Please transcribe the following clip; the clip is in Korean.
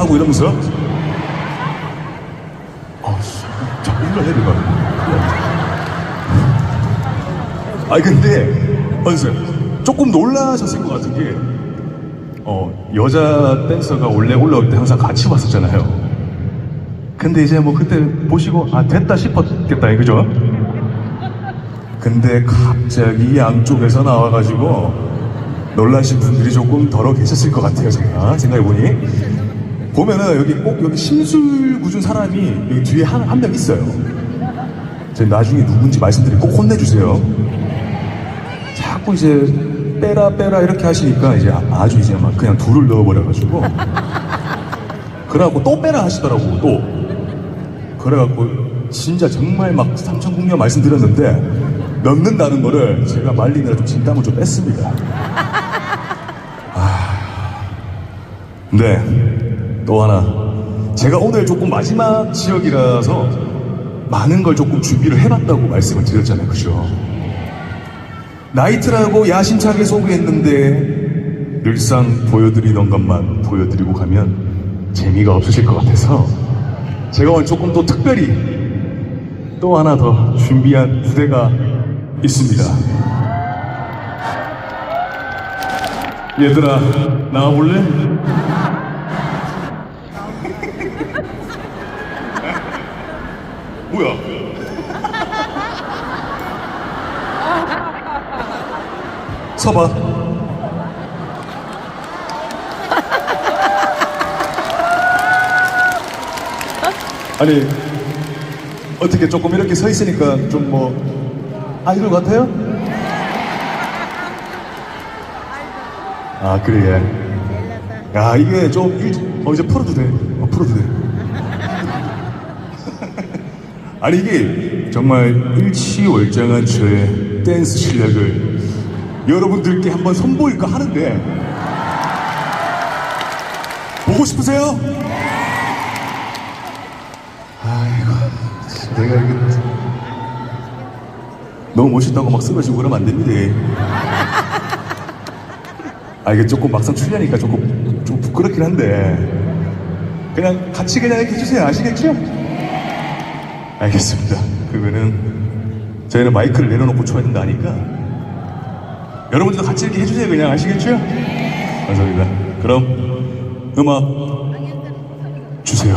하고 이러면서 아씨 자꾸 일러내리가 아니 근데 어서 조금 놀라셨을 것 같은 게 어, 여자 댄서가 원래 올라올 때 항상 같이 왔었잖아요. 근데 이제 뭐 그때 보시고 아 됐다 싶었겠다 이거죠? 근데 갑자기 양쪽에서 나와가지고 놀라신 분들이 조금 덜어 계셨을 것 같아요 제가 생각해보니 보면은 여기 꼭 여기 심술 굳은 사람이 여기 뒤에 한한명 있어요. 제가 나중에 누군지 말씀드리고 꼭 혼내주세요. 자꾸 이제 빼라 빼라 이렇게 하시니까 이제 아- 아주 이제 막 그냥 둘을 넣어버려가지고. 그래갖고 또 빼라 하시더라고 또. 그래갖고 진짜 정말 막 삼천궁녀 말씀드렸는데 넣는다는 거를 제가 말리느라 좀 진땀을 좀 뺐습니다. 아, 네, 또 하나 제가 오늘 조금 마지막 지역이라서 많은 걸 조금 준비를 해봤다고 말씀을 드렸잖아요 그죠? 나이트라고 야심차게 소개했는데 늘상 보여드리던 것만 보여드리고 가면 재미가 없으실 것 같아서 제가 오늘 조금 또 특별히 또 하나 더 준비한 무대가 있습니다. 얘들아, 나와볼래? 뭐야? 서봐. 아니 어떻게 조금 이렇게 서 있으니까 좀 뭐 아이돌 같아요? 아 그래 예. 야 이게 좀 일, 어 이제 풀어도 돼 어, 풀어도 돼 아니 이게 정말 일치월장한 저의 댄스 실력을 여러분들께 한번 선보일까 하는데 보고 싶으세요? 아이고 내가 이게 너무 멋있다고 막 쓰러지고 그러면 안 됩니다 아 이게 조금 막상 출연하니까 조금 좀 부끄럽긴 한데 그냥 같이 그냥 이렇게 해주세요 아시겠죠? 알겠습니다. 그러면은 저희는 마이크를 내려놓고 쳐야 된다니까 여러분들도 같이 이렇게 해주세요. 그냥 아시겠죠? 감사합니다. 그럼 음악 주세요